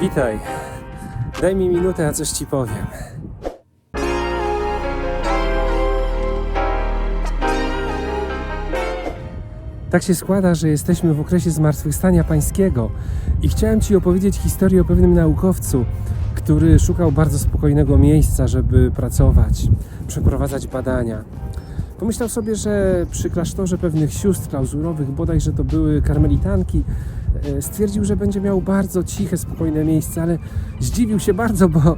Witaj. Daj mi minutę, a coś ci powiem. Tak się składa, że jesteśmy w okresie zmartwychwstania pańskiego i chciałem Ci opowiedzieć historię o pewnym naukowcu, który szukał bardzo spokojnego miejsca, żeby pracować, przeprowadzać badania. Pomyślał sobie, że przy klasztorze pewnych sióstr klauzurowych, bodajże to były karmelitanki, stwierdził, że będzie miał bardzo ciche, spokojne miejsce, ale zdziwił się bardzo, bo,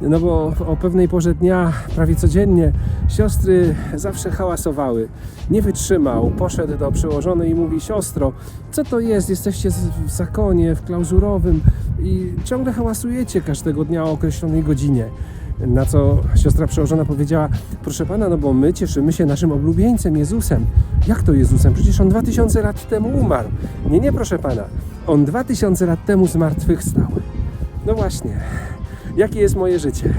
no bo o pewnej porze dnia, prawie codziennie, siostry zawsze hałasowały. Nie wytrzymał, poszedł do przełożonej i mówi, siostro, co to jest? Jesteście w zakonie, w klauzurowym i ciągle hałasujecie każdego dnia o określonej godzinie. Na co siostra przełożona powiedziała: Proszę pana, no bo my cieszymy się naszym oblubieńcem Jezusem. Jak to Jezusem? Przecież on 2000 lat temu umarł. Nie, nie, proszę pana. On 2000 lat temu zmartwychwstał. No właśnie. Jakie jest moje życie?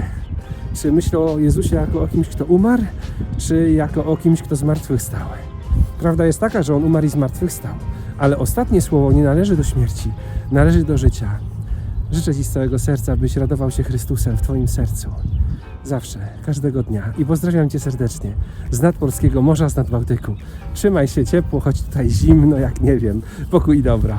Czy myślę o Jezusie jako o kimś, kto umarł, czy jako o kimś, kto zmartwychwstał? Prawda jest taka, że on umarł i zmartwychwstał, ale ostatnie słowo nie należy do śmierci, należy do życia. Życzę Ci z całego serca, byś radował się Chrystusem w Twoim sercu. Zawsze, każdego dnia. I pozdrawiam Cię serdecznie. Z nad Polskiego Morza, z nad Bałtyku. Trzymaj się ciepło, choć tutaj zimno, jak nie wiem. Pokój i dobro.